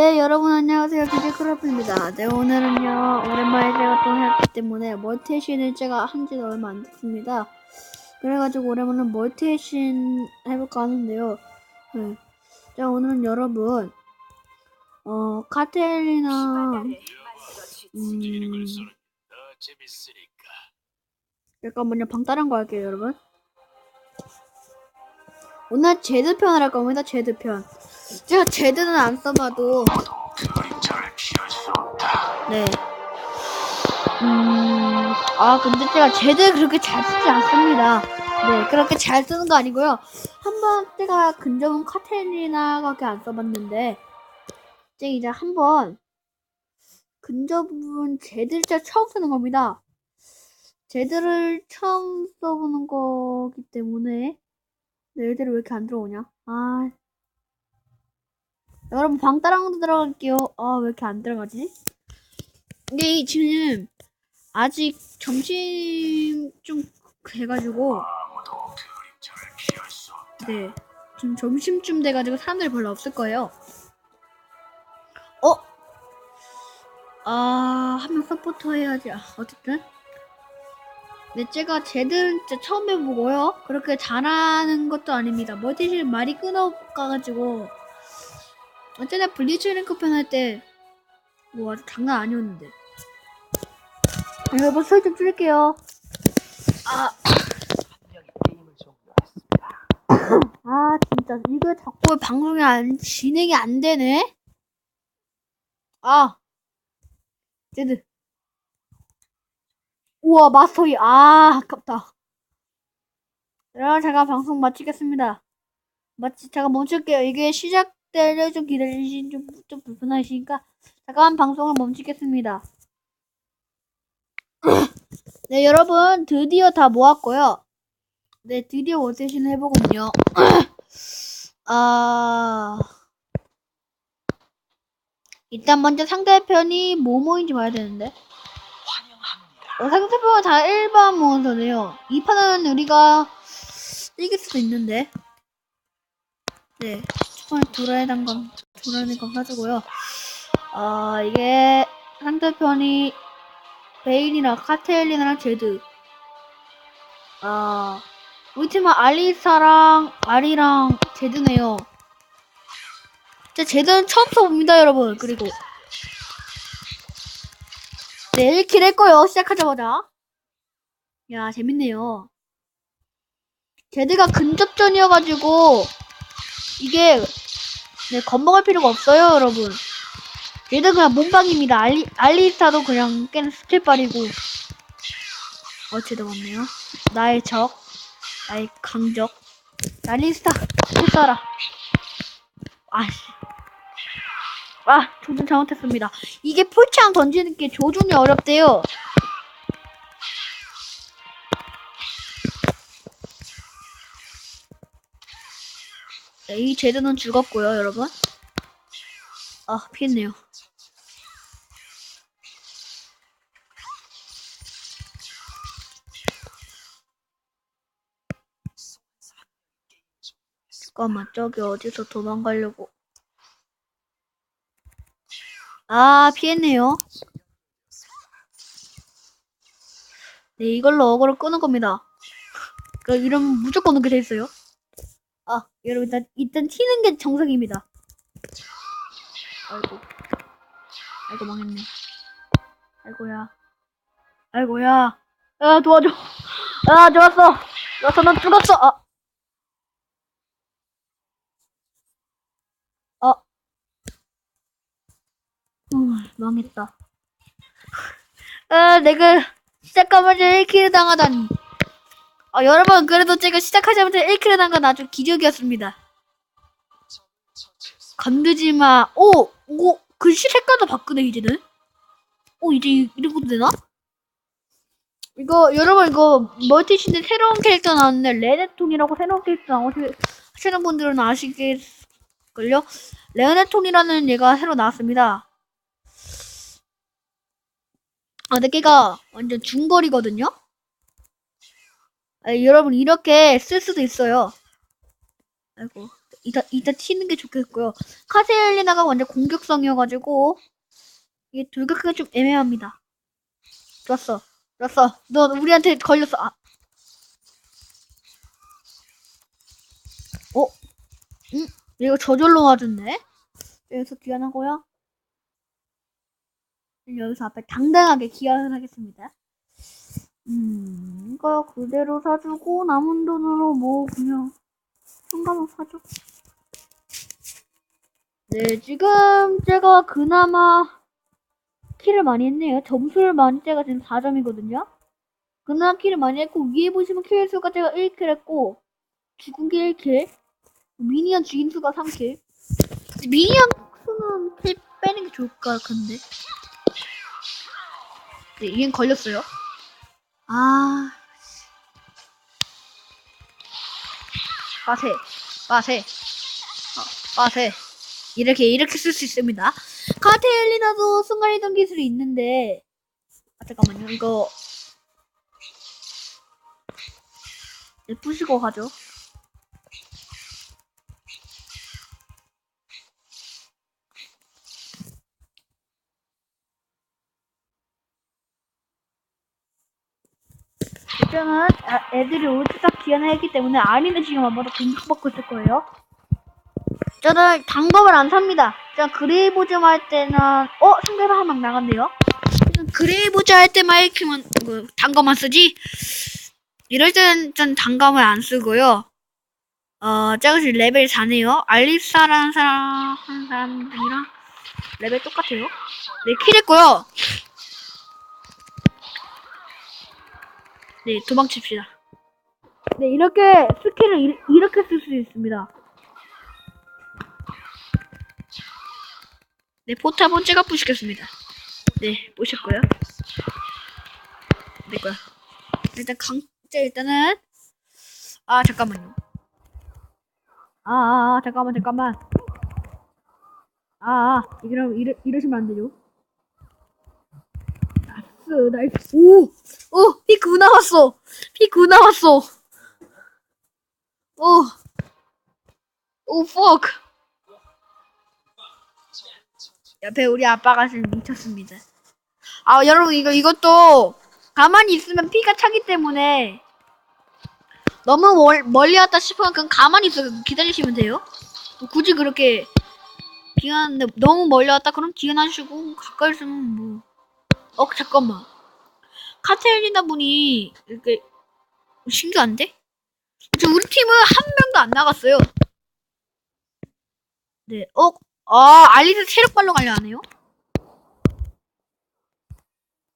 네, 여러분 안녕하세요. DJ 크라프입니다. 네, 오늘은요, 오랜만에 제가 또 했기 때문에 멀티신 제가 한 지도 얼마 안 됐습니다. 그래가지고 오랜만에 멀티신 해볼까 하는데요. 네. 자, 오늘은 여러분, 어, 카텔리나, 음, 재밌으니까. 잠깐만요, 방다른 거 할게요, 여러분. 오늘 제드편을 할 겁니다, 제드편. 제가 제드는 안 써봐도. 네. 음, 아, 근데 제가 제드 그렇게 잘 쓰지 않습니다. 네, 그렇게 잘 쓰는 거 아니고요. 한번 때가 근접은 카테리나밖에 안 써봤는데, 이제 이제 한 번 근접은 제드를 진짜 처음 쓰는 겁니다. 제드를 처음 써보는 거기 때문에, 네, 얘들이 왜 이렇게 안 들어오냐? 아. 여러분, 방따랑도 들어갈게요. 아, 왜 이렇게 안 들어가지? 이게 지금 아직 점심 좀 돼가지고. 네 지금 점심쯤 돼가지고 사람들이 별로 없을 거예요. 어? 아 한 명 서포터 해야지. 아, 어쨌든 네 제가 제들 진짜 처음 해보고요. 그렇게 잘하는 것도 아닙니다. 멀티실 말이 끊어가가지고 어쨌든 블리츠 랭크 편 할때뭐 아주 장난 아니었는데. 여러분 소리 좀 줄일게요. 아. 아 진짜 이거 자꾸 방송이 안 진행이 안 되네. 아 제드. 우와 마스터이 아 아깝다. 여러분 제가 방송 마치겠습니다. 마치 제가 멈출게요. 이게 시작 되려 좀 기다리신 좀, 좀 불편하시니까 잠깐 방송을 멈추겠습니다. 네 여러분 드디어 다 모았고요. 네, 드디어 원세신 해보군요. 아, 일단 먼저 상대편이 뭐뭐인지 봐야 되는데. 어, 상대편은 다 일반 몬스터네요. 이 판은 우리가 이길 수도 있는데. 네, 초반에 도라의 단검, 도라의 단검 가지고요. 아, 이게 상대편이 베인이랑 카테일리나랑 제드. 아, 우리 팀은 알리사랑 아리랑 제드네요. 제 제드는 처음 써봅니다, 여러분. 그리고 네, 1킬 했고요. 시작하자마자. 야, 재밌네요. 제드가 근접전이어가지고 이게 네, 겁먹을 필요가 없어요, 여러분. 얘들 그냥 몸방입니다. 알리, 알리스타도 그냥 깨는 스킬빨이고. 어, 제드 맞네요. 나의 적. 나의 강적. 알리스타, 쏘라. 아씨. 아, 조준 잘못했습니다. 이게 풀창 던지는 게 조준이 어렵대요. 네, 이 제드는 죽었고요, 여러분. 아, 피했네요. 잠깐만, 저기 어디서 도망가려고. 아, 피했네요. 네, 이걸로 어그로 끄는 겁니다. 그, 이러면 무조건 오게 돼 있어요. 아, 여러분, 일단, 일단 튀는 게 정석입니다. 아이고. 아이고, 망했네. 아이고야. 아이고야. 야, 도와줘. 아, 좋았어. 좋았어, 넌 죽었어. 아. 어. 음, 망했다. 아, 내가 시작하자마자 1킬 당하다니. 아, 여러분, 그래도 제가 시작하자마자 1킬 당한 건 아주 기적이었습니다. 건드지 마. 오! 오! 글씨 색깔도 바꾸네, 이제는. 오, 이제 이- 이런 것도 되나? 이거, 여러분, 이거, 멀티신데 새로운 캐릭터 나왔는데, 레네톤이라고 새로운 캐릭터 나오시, 하시는 분들은 아시겠걸요? 레네톤이라는 얘가 새로 나왔습니다. 아, 근데 걔가 완전 중거리거든요? 아, 여러분, 이렇게 쓸 수도 있어요. 아이고. 이따 이따 튀는 게 좋겠고요. 카테릴리나가 완전 공격성이어가지고 이게 돌격하기가 좀 애매합니다. 좋았어, 좋았어. 너 우리한테 걸렸어. 아. 어? 응? 이거 저절로 와줬네? 여기서 귀환하고요. 여기서 앞에 당당하게 귀환을 하겠습니다. 음, 이거 그대로 사주고 남은 돈으로 뭐 그냥 한가만 사줘. 네, 지금 제가 그나마 키를 많이 했네요. 점수를 많이 제가 지금 4점이거든요. 그나마 키를 많이 했고 위에 보시면 킬 수가 제가 1킬 했고 죽은 게 1킬 미니언 죽인 수가 3킬 미니언 수는 킬 빼는 게 좋을 것 같은데 네, 얘는 걸렸어요. 아. 빠세, 빠세, 어, 빠세. 이렇게, 이렇게 쓸 수 있습니다. 카테엘리나도 순간이동 기술이 있는데, 아, 잠깐만요. 이거, 네, 부시고 가죠. 아, 애들이 오지다 기한했기 때문에 아리는 지금 아마도 공격받고 있을 거예요. 저는 단검을 안 삽니다. 저 그레이보즘 할 때는 어 상대방 한 명 나갔네요. 그레이보즈 할 때만 이렇게 그 단검만 쓰지. 이럴 때는 전 단검을 안 쓰고요. 어 지금 레벨 4네요. 알리사라는 사람 하는 사람들이랑 레벨 똑같아요. 네 킬했고요. 네, 도망칩시다. 네, 이렇게 스킬을 이, 이렇게 쓸 수 있습니다. 네, 포탑은 제가 부시겠습니다. 네, 보셨고요. 내 거야. 일단 강제 일단은 아 잠깐만요. 아, 아, 아 잠깐만 잠깐만. 아, 아 이러 이러 이러시면 안 되죠. 나이스 나이스 오! 오! 피 9 나왔어! 피 9 나왔어! 오! 오, fuck! 옆에 우리 아빠가 지금 미쳤습니다. 아, 여러분, 이거, 이것도 가만히 있으면 피가 차기 때문에 너무 멀, 멀리 왔다 싶으면 그냥 가만히 있어 기다리시면 돼요. 뭐 굳이 그렇게 기한 너무 멀리 왔다 그럼 기한하시고 가까이 있으면 뭐 어, 잠깐만. 카테리나 분이 이렇게 신기한데? 저 우리 팀은 한 명도 안 나갔어요. 네, 어, 아, 알리스 체력 발로 가려 하네요.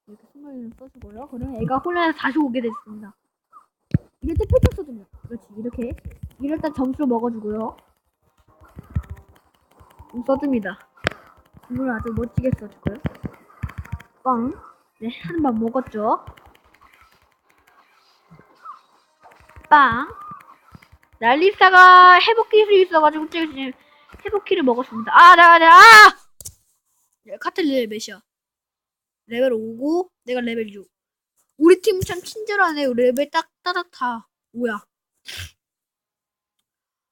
이렇게 순간을 써주고요. 그러면 애가 혼란해서 다시 오게 됐습니다. 이럴 때 패쳐 써줍니다. 그렇지, 이렇게. 이럴 때 점수 먹어주고요. 좀 써줍니다. 이걸 아주 멋지게 써주고요. 빵. 네, 한 번 먹었죠. 빵. 날리사가 회복 기술이 있어가지고 지금 회복키를 먹었습니다. 아, 나, 나, 아! 네, 카텔 레벨 몇이야? 레벨 5고, 내가 레벨 6. 우리 팀 참 친절하네요. 레벨 딱, 따닥 다. 뭐야.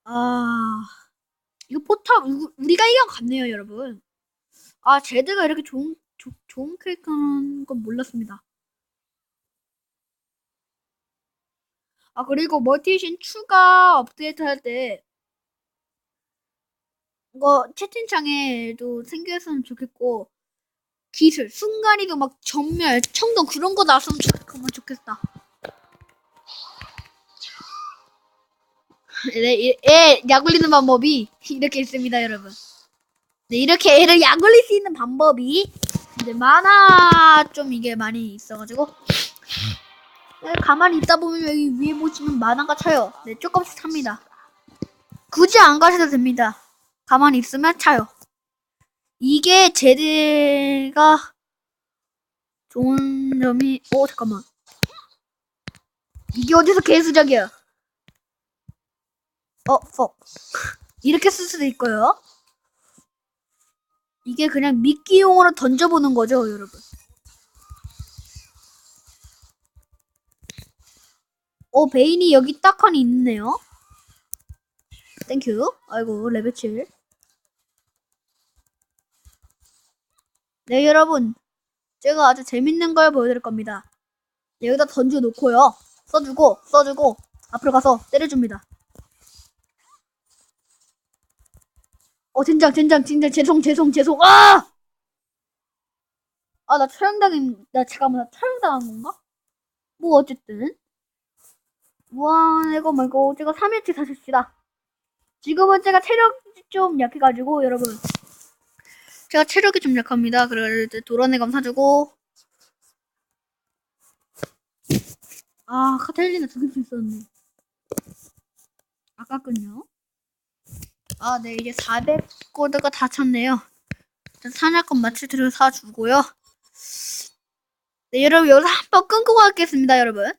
아, 이거 포탑, 우리가 이건 같네요, 여러분. 아, 제드가 이렇게 좋은, 조, 좋은 캐릭터는 건 몰랐습니다. 아, 그리고 멀티신 추가 업데이트 할 때, 이거 채팅창에도 생겼으면 좋겠고, 기술, 순간이도 막 전멸, 청동 그런 거 나왔으면 좋, 좋겠다. 네, 이- 애, 약 올리는 방법이 이렇게 있습니다, 여러분. 네, 이렇게 애를 약 올릴 수 있는 방법이 이제 만화 좀 이게 많이 있어가지고 네, 가만히 있다 보면 여기 위에 보시면 만화가 차요. 네, 조금씩 찹니다. 굳이 안 가셔도 됩니다. 가만히 있으면 차요. 이게 제드가 좋은 점이 오 잠깐만 이게 어디서 개수작이야? 어, 퍽. 이렇게 쓸 수도 있고요. 이게 그냥 미끼용으로 던져보는 거죠, 여러분. 어, 베인이 여기 딱하니 있네요. 땡큐. 아이고, 레벨 7. 네, 여러분. 제가 아주 재밌는 걸 보여드릴 겁니다. 네, 여기다 던져놓고요. 써주고, 써주고, 앞으로 가서 때려줍니다. 어, 진장, 진장, 진장, 죄송, 죄송, 죄송, 아! 아, 나 촬영당한, 나 잠깐만, 나 촬영당한 건가? 뭐, 어쨌든. 와, 이거 말고, 제가 3일치 사십시다. 지금은 제가 체력이 좀 약해가지고, 여러분. 제가 체력이 좀 약합니다. 그럴 때 도라네감 사주고. 아, 카탈리나 두 개씩 있었네. 아깝군요. 아, 네, 이제 400골드가 다 찼네요. 일단 사냥꾼 마취들을 사주고요. 네, 여러분, 여기서 한번 끊고 가겠습니다, 여러분.